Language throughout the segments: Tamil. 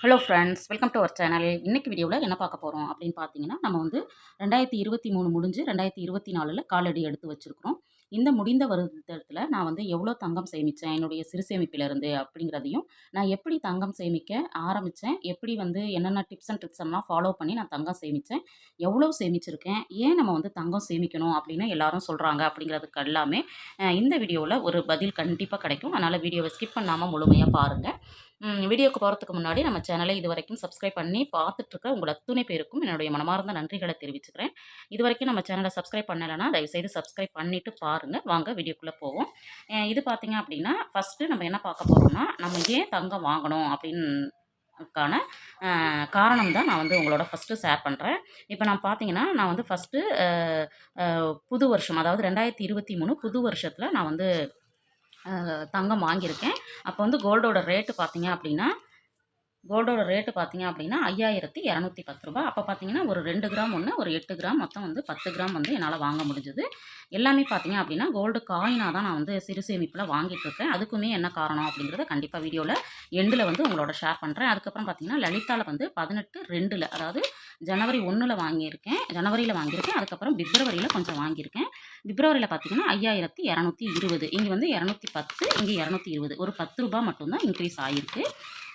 Hello friends welcome to our channel இன்னைக்கு வீடியோவில் என்ன பார்க்க போகிறோம் அப்படின்னு பார்த்தீங்கன்னா நம்ம வந்து ரெண்டாயிரத்தி இருபத்தி மூணு முடிஞ்சு ரெண்டாயிரத்தி இருபத்தி நாலில் காலடி எடுத்து வச்சுருக்கிறோம். இந்த முடிந்த வருடத்தில் நான் வந்து எவ்வளோ தங்கம் சேமித்தேன் என்னுடைய சிறு சேமிப்பிலேருந்து அப்படிங்கிறதையும் நான் எப்படி தங்கம் சேமிக்க ஆரம்பித்தேன் எப்படி வந்து என்னென்ன டிப்ஸ் அண்ட் ட்ரிக்ஸ் எல்லாம் ஃபாலோ பண்ணி நான் தங்கம் சேமித்தேன் எவ்வளோ சேமிச்சிருக்கேன் ஏன் நம்ம வந்து தங்கம் சேமிக்கணும் அப்படின்னு எல்லாரும் சொல்கிறாங்க அப்படிங்கிறதுக்கு எல்லாமே இந்த வீடியோவில் ஒரு பதில் கண்டிப்பாக கிடைக்கும். அதனால் வீடியோவை ஸ்கிப் பண்ணாமல் முழுமையாக பாருங்கள் வீடியோக்கு போகிறதுக்கு முன்னாடி நம்ம சேனலை இது வரைக்கும் சப்ஸ்கிரைப் பண்ணி பார்த்துட்ருக்க உங்கள் அத்துணை பேருக்கும் என்னுடைய மனமார்ந்த நன்றிகளை தெரிவிச்சுக்கிறேன். இது வரைக்கும் நம்ம சேனலை சப்ஸ்கிரைப் பண்ணலைன்னா தயவுசெய்து சப்ஸ்கிரைப் பண்ணிவிட்டு பாருங்கள் வாங்க வீடியோக்குள்ளே போவோம். இது பார்த்திங்க அப்படின்னா ஃபஸ்ட்டு நம்ம என்ன பார்க்க போகிறோம்னா நம்ம ஏன் தங்கம் வாங்கணும் அப்படின்னு க்கான காரணம் தான் நான் வந்து உங்களோட ஃபஸ்ட்டு ஷேர் பண்ணுறேன் இப்போ நான் பார்த்தீங்கன்னா நான் வந்து ஃபஸ்ட்டு புது வருஷம் அதாவது ரெண்டாயிரத்தி இருபத்தி மூணு புது வருஷத்தில் நான் வந்து தங்கம் வாங்கியிருக்கேன். அப்போ வந்து கோல்டோட ரேட்டு பார்த்தீங்க அப்படின்னா கோல்டோட ரேட்டு பார்த்தீங்க அப்படின்னா ஐயாயிரத்தி இரநூத்தி பத்து ரூபா அப்போ பார்த்தீங்கன்னா ஒரு ரெண்டு கிராம் ஒன்று ஒரு எட்டு கிராம் மொத்தம் வந்து பத்து கிராம் வந்து என்னால் வாங்க முடிஞ்சது. எல்லாமே பார்த்தீங்க அப்படின்னா கோல்டு காயினாக தான் நான் வந்து சிறு சேமிப்பில் வாங்கிட்டு இருக்கேன். அதுக்குமே என்ன காரணம் அப்படிங்கிறத கண்டிப்பாக வீடியோவில் எண்டில் வந்து உங்களோட ஷேர் பண்ணுறேன் அதுக்கப்புறம் பார்த்தீங்கன்னா லலிதாவில் வந்து பதினெட்டு ரெண்டில் அதாவது ஜனவரி ஒன்றில் வாங்கியிருக்கேன். ஜனவரியில் வாங்கியிருக்கேன். அதுக்கப்புறம் பிப்ரவரியில் கொஞ்சம் வாங்கியிருக்கேன். பிப்ரவரியில் பார்த்தீங்கன்னா ஐயாயிரத்தி இரநூத்தி இருபது. இங்கே வந்து இரநூத்தி பத்து இங்கே இரநூத்தி இருபது. ஒரு பத்து ரூபா மட்டும்தான் இன்க்ரீஸ் ஆகிருக்கு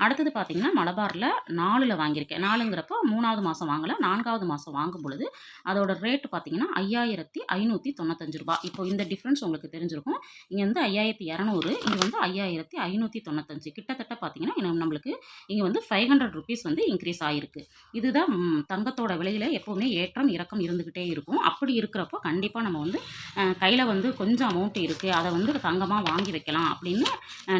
அடுத்தது பார்த்தீங்கன்னா மலபாரில் நாலில் வாங்கியிருக்கேன். நாலுங்கிறப்போ மூணாவது மாதம் வாங்கலை. நான்காவது மாதம் வாங்கும் பொழுது அதோட ரேட்டு பார்த்தீங்கன்னா ஐயாயிரத்தி ஐநூற்றி தொண்ணூத்தஞ்சு ரூபாய். இப்போ இந்த டிஃப்ரென்ஸ் உங்களுக்கு தெரிஞ்சிருக்கும். இங்கே வந்து ஐயாயிரத்தி இரநூறு இங்கே வந்து ஐயாயிரத்தி ஐநூற்றி தொண்ணூத்தஞ்சு. கிட்டத்தட்ட பார்த்தீங்கன்னா இன்னும் நம்மளுக்கு இங்கே வந்து ஃபைவ் ஹண்ட்ரட் ருபீஸ் வந்து இன்க்ரீஸ் ஆகிருக்கு இதுதான் தங்கத்தோட விலையில் எப்போவுமே ஏற்றம் இறக்கம் இருந்துக்கிட்டே இருக்கும். அப்படி இருக்கிறப்போ கண்டிப்பாக நம்ம வந்து கையில் வந்து கொஞ்சம் அமௌண்ட் இருக்குது அதை வந்து தங்கமாக வாங்கி வைக்கலாம் அப்படின்னு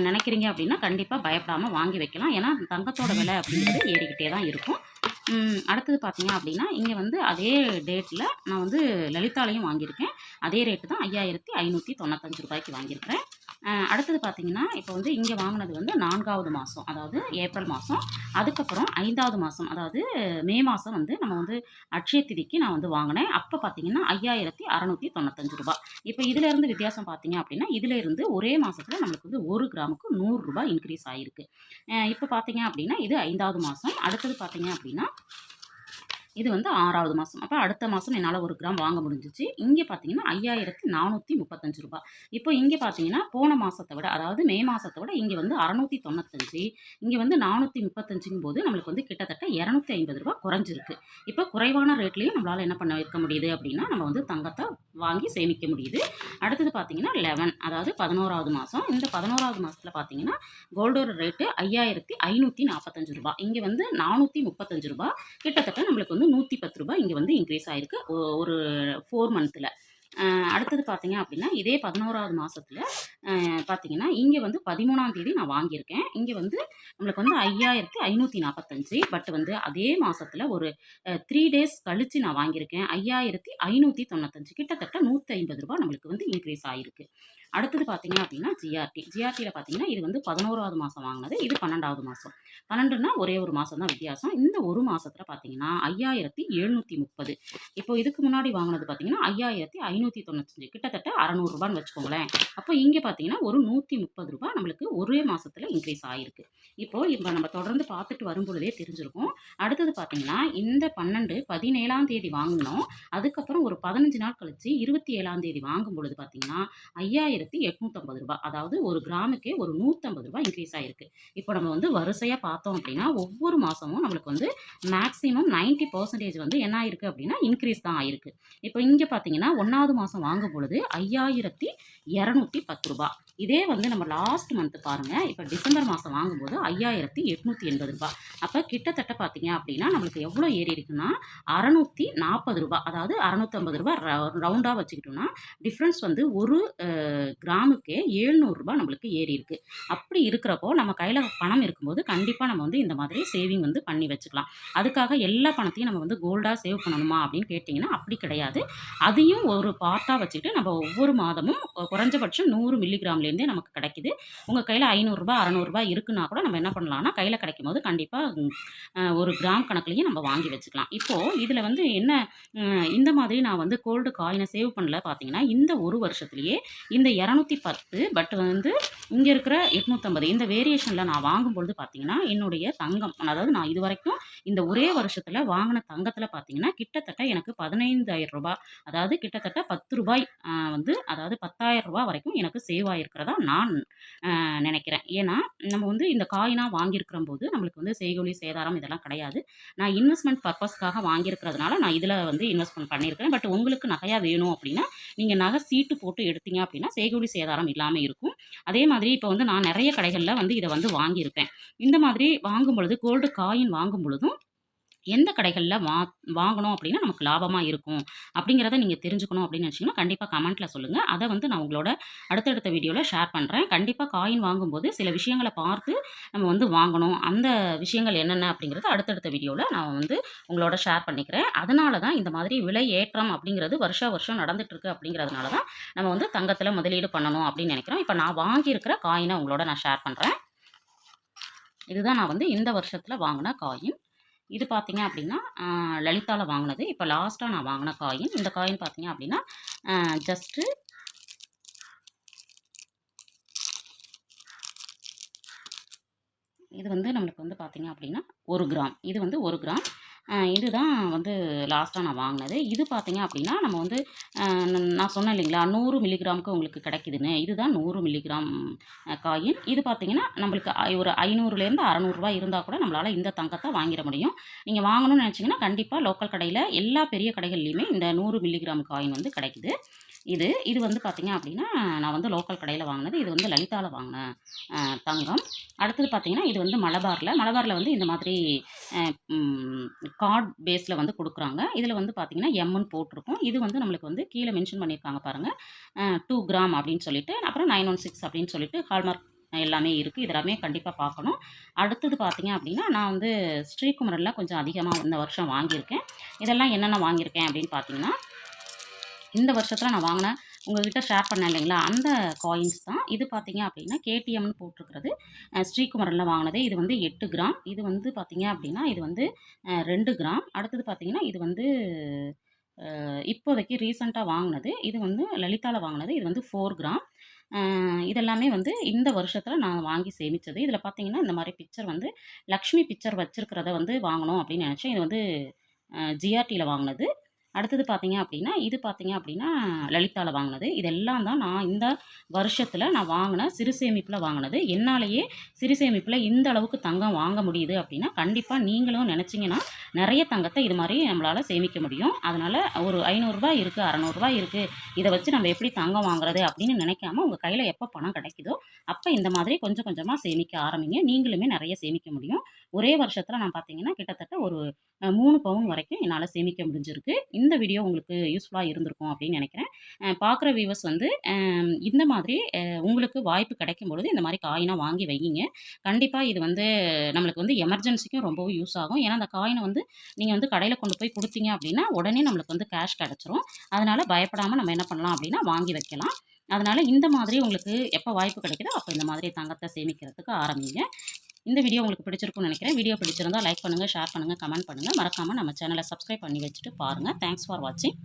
நினைக்கிறீங்க அப்படின்னா கண்டிப்பாக பயப்படாமல் வாங்கி வைக்கலாம். ஏன்னா தங்கத்தோட விலை அப்படிங்கிறது ஏறிக்கிட்டே தான் இருக்கும். அடுத்தது பார்த்தீங்க அப்படின்னா இங்கே வந்து அதே டேட்டில் நான் வந்து லலிதாலையும் வாங்கியிருக்கேன். அதே ரேட்டு தான் ஐயாயிரத்தி ஐநூற்றி தொண்ணூத்தஞ்சு ரூபாய்க்கு வாங்கியிருக்கிறேன். அடுத்தது பார்த்தீங்கன்னா இப்போ வந்து இங்கே வாங்கினது வந்து நான்காவது மாதம் அதாவது ஏப்ரல் மாதம் அதுக்கப்புறம் ஐந்தாவது மாதம் அதாவது மே மாதம் வந்து நம்ம வந்து அட்சய திதிக்கு நான் வந்து வாங்கினேன். அப்போ பார்த்தீங்கன்னா ஐயாயிரத்தி அறநூற்றி தொண்ணூத்தஞ்சு ரூபாய் இப்போ இதிலேருந்து வித்தியாசம் பார்த்தீங்க அப்படின்னா இதிலேருந்து ஒரே மாதத்தில் நம்மளுக்கு வந்து ஒரு கிராமுக்கு நூறுரூபா இன்க்ரீஸ் ஆகிருக்கு இப்போ பார்த்தீங்க அப்படின்னா இது ஐந்தாவது மாதம் அடுத்தது பார்த்தீங்க அப்படின்னா இது வந்து ஆறாவது மாதம் அப்போ அடுத்த மாதம் என்னால் ஒரு கிராம் வாங்க முடிஞ்சிச்சு. இங்கே பார்த்தீங்கன்னா ஐயாயிரத்தி நானூற்றி முப்பத்தஞ்சு ரூபா இப்போ இங்கே பார்த்தீங்கன்னா போன மாதத்தை விட அதாவது மே மாதத்தை விட இங்கே வந்து அறநூற்றி தொண்ணூத்தஞ்சு இங்கே வந்து நானூற்றி முப்பத்தஞ்சுங்கும் போது நம்மளுக்கு வந்து கிட்டத்தட்ட இரநூத்தி ஐம்பது ரூபா குறைஞ்சிருக்கு. இப்போ குறைவான ரேட்லேயும் நம்மளால் என்ன பண்ண இருக்க முடியுது அப்படின்னா நம்ம வந்து தங்கத்தை வாங்கி சேமிக்க முடியுது. அடுத்தது பார்த்தீங்கன்னா லெவன் அதாவது பதினோராவது மாதம் இந்த பதினோராவது மாதத்தில் பார்த்தீங்கன்னா கோல்டோட ரேட்டு ஐயாயிரத்தி ஐநூற்றி நாற்பத்தஞ்சு ரூபா இங்கே வந்து நானூற்றி முப்பத்தஞ்சு ரூபா கிட்டத்தட்ட நம்மளுக்கு வந்து நூற்றி பத்து ரூபாய் இங்கே வந்து இன்க்ரீஸ் ஆகிருக்கு ஒரு ஃபோர் மந்த்தில் அடுத்தது பார்த்தீங்க அப்படின்னா இதே பதினோராவது மாதத்தில் பார்த்தீங்கன்னா இங்கே வந்து பதிமூணாம் தேதி நான் வாங்கியிருக்கேன். இங்கே வந்து நம்மளுக்கு வந்து ஐயாயிரத்தி ஐநூற்றி நாற்பத்தஞ்சு பட் வந்து அதே மாதத்தில் ஒரு த்ரீ டேஸ் கழித்து நான் வாங்கியிருக்கேன். ஐயாயிரத்தி ஐநூற்றி தொண்ணூத்தஞ்சு கிட்டத்தட்ட நூற்றி ஐம்பது ரூபா நம்மளுக்கு வந்து இன்க்ரீஸ் ஆகிருக்கு அடுத்தது பார்த்தீங்க அப்படின்னா ஜிஆர்டி ஜிஆர்டியில் பார்த்தீங்கன்னா இது வந்து பதினோராவது மாதம் வாங்கினது இது பன்னெண்டாவது மாதம் பன்னெண்டுனா ஒரே ஒரு மாதம் தான் வித்தியாசம். இந்த ஒரு மாதத்தில் பார்த்தீங்கன்னா ஐயாயிரத்தி எழுநூற்றி முப்பது. இப்போ இதுக்கு முன்னாடி வாங்கினது பார்த்தீங்கன்னா ஐயாயிரத்தி ஐநூற்றி தொண்ணூத்தஞ்சு. கிட்டத்தட்ட அறநூறுபான்னு வச்சுக்கோங்களேன். அப்போ இங்கே பார்த்தீங்கன்னா ஒரு நூற்றி முப்பது ரூபாய் நம்மளுக்கு ஒரே மாதத்தில் இன்க்ரீஸ் ஆகிருக்கு இப்போ இப்போ நம்ம தொடர்ந்து பார்த்துட்டு வரும் பொழுதே தெரிஞ்சிருக்கும். அடுத்தது பார்த்தீங்கன்னா இந்த பன்னெண்டு பதினேழாம் தேதி வாங்கினோம். அதுக்கப்புறம் ஒரு பதினஞ்சு நாள் கழிச்சு இருபத்தி ஏழாம் தேதி வாங்கும் பொழுது பார்த்தீங்கன்னா ஐயாயிரத்தி எட்நூற்றம்பது ரூபாய் அதாவது ஒரு கிராமுக்கே ஒரு நூற்றம்பது ரூபாய் இன்க்ரீஸ் ஆகிருக்கு இப்போ நம்ம வந்து வரிசையாக பார்த்தோம் அப்படின்னா ஒவ்வொரு மாதமும் நம்மளுக்கு வந்து மேக்ஸிமம் 90% பர்சன்டேஜ் வந்து என்ன ஆயிருக்கு அப்படின்னா இன்க்ரீஸ் தான் ஆயிருக்கு. இப்போ இங்கே பார்த்தீங்கன்னா ஒன்றாவது மாதம் வாங்கும் பொழுது ஐயாயிரத்தி இரநூத்தி பத்து ரூபாய். இதே வந்து நம்ம லாஸ்ட் மந்த் பாருங்கள் இப்போ டிசம்பர் மாதம் வாங்கும்போது ஐயாயிரத்தி எட்நூற்றி எண்பது ரூபா அப்போ கிட்டத்தட்ட பார்த்தீங்க அப்படின்னா நம்மளுக்கு எவ்வளோ ஏறி இருக்குன்னா அறநூற்றி நாற்பது ரூபா அதாவது அறநூற்றம்பது ரூபாய் ரவுண்டாக வச்சுக்கிட்டோம்னா டிஃப்ரென்ஸ் வந்து ஒரு கிராமுக்கே ஏழ்நூறுரூபா நம்மளுக்கு ஏறி இருக்கு. அப்படி இருக்கிறப்போ நம்ம கையில் பணம் இருக்கும்போது கண்டிப்பாக நம்ம வந்து இந்த மாதிரி சேவிங் வந்து பண்ணி வச்சுக்கலாம். அதுக்காக எல்லா பணத்தையும் நம்ம வந்து கோல்டாக சேவ் பண்ணணுமா அப்படின்னு கேட்டிங்கன்னா அப்படி கிடையாது. அதையும் ஒரு பார்ட்டாக வச்சுக்கிட்டு நம்ம ஒவ்வொரு மாதமும் குறைஞ்சபட்சம் நூறு மில்லிகிராம்லேருந்தே நமக்கு கிடைக்குது. உங்கள் கையில் ஐநூறுரூபா அறநூறுபா இருக்குன்னா கூட நம்ம என்ன பண்ணலாம்னா கையில் கிடைக்கும் போது கண்டிப்பாக ஒரு கிராம் கணக்குலேயும் நம்ம வாங்கி வச்சுக்கலாம். இப்போது இதில் வந்து என்ன இந்த மாதிரி நான் வந்து கோல்டு காயினை சேவ் பண்ணல பார்த்தீங்கன்னா இந்த ஒரு வருஷத்துலேயே இந்த இரநூத்தி பத்து பட் வந்து இங்கே இருக்கிற எட்நூற்றம்பது இந்த வேரியேஷனில் நான் வாங்கும் பொழுது பார்த்தீங்கன்னா என்னுடைய தங்கம் அதாவது நான் இது வரைக்கும் இந்த ஒரே வருஷத்தில் வாங்கின தங்கத்தில் பார்த்தீங்கன்னா கிட்டத்தட்ட எனக்கு பதினைந்தாயிரம் ரூபாய் அதாவது கிட்டத்தட்ட பத்து ரூபாய் வந்து அதாவது பத்தாயிரம் ரூபாய் வரைக்கும் எனக்கு சேவ் இருக்கிறதா நான் நினைக்கிறேன். ஏன்னா நம்ம வந்து இந்த காயினாக வாங்கியிருக்கிற போது நம்மளுக்கு வந்து செய்கூலி சேதாரம் இதெல்லாம் கிடையாது. நான் இன்வெஸ்ட்மெண்ட் பர்பஸ்க்காக வாங்கியிருக்கிறதுனால நான் இதில் வந்து இன்வெஸ்ட்மெண்ட் பண்ணியிருக்கிறேன். பட் உங்களுக்கு நகையாக வேணும் அப்படின்னா நீங்கள் நகை சீட்டு போட்டு எடுத்தீங்க அப்படின்னா செய்கூலி சேதாரம் இல்லாமல் இருக்கும். அதே மாதிரி இப்போ வந்து நான் நிறைய கடைகளில் வந்து இதை வந்து வாங்கியிருப்பேன் இந்த மாதிரி வாங்கும் பொழுது கோல்டு காயின் வாங்கும் பொழுதும் எந்த கடைகளில் வா வாங்கணும் அப்படின்னா நமக்கு லாபமாக இருக்கும். அப்படிங்கிறத நீங்கள் தெரிஞ்சுக்கணும் அப்படின்னு நினச்சிங்கன்னா கண்டிப்பாக கமெண்ட்டில் சொல்லுங்கள் அதை வந்து நான் உங்களோட அடுத்தடுத்த வீடியோவில் ஷேர் பண்ணுறேன் கண்டிப்பாக காயின் வாங்கும்போது சில விஷயங்களை பார்த்து நம்ம வந்து வாங்கணும். அந்த விஷயங்கள் என்னென்ன அப்படிங்கிறத அடுத்தடுத்த வீடியோவில் நான் வந்து உங்களோட ஷேர் பண்ணிக்கிறேன். அதனால தான் இந்த மாதிரி விலை ஏற்றம் அப்படிங்கிறது வருஷா வருஷம் நடந்துட்டுருக்கு அப்படிங்கிறதுனால தான் நம்ம வந்து தங்கத்தில் முதலீடு பண்ணணும் அப்படின்னு நினைக்கிறோம். இப்போ நான் வாங்கியிருக்கிற காயினை உங்களோட நான் ஷேர் பண்ணுறேன் இதுதான் நான் வந்து இந்த வருஷத்தில் வாங்கின காயின் இது பார்த்தீங்க அப்படின்னா லலிதாவில் வாங்கினது. இப்போ லாஸ்ட்டாக நான் வாங்கின காயின் இந்த காயின் பார்த்தீங்க அப்படின்னா ஜஸ்ட்டு இது வந்து நம்மளுக்கு வந்து பார்த்தீங்க அப்படின்னா ஒரு கிராம் இது வந்து ஒரு கிராம் இதுதான் வந்து லாஸ்ட்டாக நான் வாங்கினது. இது பார்த்தீங்க அப்படின்னா நம்ம வந்து நான் சொன்னேன் இல்லைங்களா நூறு மில்லிகிராமுக்கு உங்களுக்கு கிடைக்குதுன்னு. இதுதான் நூறு மில்லிகிராம் காயின் இது பார்த்தீங்கன்னா நம்மளுக்கு ஒரு ஐநூறுலேருந்து அறநூறுரூவா இருந்தால் கூட நம்மளால் இந்த தங்கத்தை வாங்கிட முடியும். நீங்கள் வாங்கணும்னு நினச்சிங்கன்னா கண்டிப்பாக லோக்கல் கடையில் எல்லா பெரிய கடைகள்லையுமே இந்த நூறு மில்லிகிராம் காயின் வந்து கிடைக்குது. இது இது வந்து பார்த்திங்க அப்படின்னா நான் வந்து லோக்கல் கடையில் வாங்கினது. இது வந்து லலிதாவில் வாங்கினேன் தங்கம். அடுத்தது பார்த்திங்கன்னா இது வந்து மலபாரில். மலபாரில் வந்து இந்த மாதிரி கார்ட் பேஸில் வந்து கொடுக்குறாங்க. இதில் வந்து பார்த்திங்கன்னா எம்னு போட்டிருக்கும். இது வந்து நம்மளுக்கு வந்து கீழே மென்ஷன் பண்ணியிருக்காங்க பாருங்கள் டூ கிராம் அப்படின்னு சொல்லிட்டு அப்புறம் நைன் ஒன் சிக்ஸ் அப்படின்னு சொல்லிட்டு ஹால்மார்க் எல்லாமே இருக்குது இதெல்லாமே கண்டிப்பாக பார்க்கணும் அடுத்தது பார்த்தீங்க அப்படின்னா நான் வந்து ஸ்ரீகுமரனில் கொஞ்சம் அதிகமாக இந்த வருஷம் வாங்கியிருக்கேன். இதெல்லாம் என்னென்ன வாங்கியிருக்கேன் அப்படின்னு பார்த்தீங்கன்னா இந்த வருஷத்தில் நான் வாங்கினேன். உங்கள்கிட்ட ஷேர் பண்ணேன் இல்லைங்களா? அந்த காயின்ஸ் தான். இது பார்த்தீங்க அப்படின்னா கேடிஎம்னு போட்டிருக்கிறது. ஸ்ரீகுமரனில் வாங்கினது. இது வந்து எட்டு கிராம். இது வந்து பார்த்தீங்க அப்படின்னா இது வந்து ரெண்டு கிராம். அடுத்தது பார்த்தீங்கன்னா இது வந்து இப்போதைக்கு ரீசண்டாக வாங்கினது. இது வந்து லலிதாவில் வாங்கினது. இது வந்து ஃபோர் கிராம். இதெல்லாமே வந்து இந்த வருஷத்தில் நான் வாங்கி சேமித்தது இதில் பார்த்தீங்கன்னா இந்த மாதிரி பிக்சர் வந்து லக்ஷ்மி பிக்சர் வச்சுருக்கிறத வந்து வாங்கணும் அப்படின்னு நினச்சேன். இது வந்து ஜிஆர்டியில் வாங்கினது. அடுத்தது பார்த்தீங்க அப்படின்னா இது பார்த்தீங்க அப்படின்னா லலிதாவில் வாங்கினது. இதெல்லாம் தான் நான் இந்த வருஷத்தில் நான் வாங்கின சிறு சேமிப்பில் வாங்கினது. என்னாலேயே சிறு சேமிப்பில் இந்த அளவுக்கு தங்கம் வாங்க முடியுது அப்படின்னா கண்டிப்பாக நீங்களும் நினச்சிங்கன்னா நிறைய தங்கத்தை இது மாதிரி நம்மளால் சேமிக்க முடியும். அதனால் ஒரு ஐநூறுரூவா இருக்குது அறநூறுபா இருக்குது இதை வச்சு நம்ம எப்படி தங்கம் வாங்குறது அப்படின்னு நினைக்காம உங்கள் கையில் எப்போ பணம் கிடைக்குதோ அப்போ இந்த மாதிரி கொஞ்சம் கொஞ்சமாக சேமிக்க ஆரம்பிங்க. நீங்களுமே நிறைய சேமிக்க முடியும். ஒரே வருஷத்தில் நான் பார்த்தீங்கன்னா கிட்டத்தட்ட ஒரு மூணு பவுன் வரைக்கும் என்னால் சேமிக்க முடிஞ்சிருக்கு. இந்த வீடியோ உங்களுக்கு யூஸ்ஃபுல்லாக இருந்திருக்கும் அப்படின்னு நினைக்கிறேன். பார்க்குற வியூவர்ஸ் வந்து இந்த மாதிரி உங்களுக்கு வாய்ப்பு கிடைக்கும் பொழுது இந்த மாதிரி காயினாக வாங்கி வைங்க. கண்டிப்பாக இது வந்து நம்மளுக்கு வந்து எமர்ஜென்சிக்கும் ரொம்பவும் யூஸ் ஆகும். ஏன்னா அந்த காயினை வந்து நீங்கள் வந்து கடையில் கொண்டு போய் கொடுத்தீங்க அப்படின்னா உடனே நம்மளுக்கு வந்து கேஷ் கிடச்சிரும். அதனால் பயப்படாமல் நம்ம என்ன பண்ணலாம் அப்படின்னா வாங்கி வைக்கலாம். அதனால் இந்த மாதிரி உங்களுக்கு எப்போ வாய்ப்பு கிடைக்குதோ அப்போ இந்த மாதிரி தங்கத்தை சேமிக்கிறதுக்கு ஆரம்பிங்க. இந்த வீடியோ உங்களுக்கு பிடிச்சிருக்கும்னு நினைக்கிறேன். வீடியோ பிடிச்சிருந்தால் லைக் பண்ணுங்கள் ஷேர் பண்ணுங்கள் கமெண்ட் பண்ணுங்கள் மறக்காமல் நம்ம சேனலை சப்ஸ்கிரைப் பண்ணி வச்சுட்டு பாருங்கள் தேங்க்ஸ் ஃபார் வாட்சிங்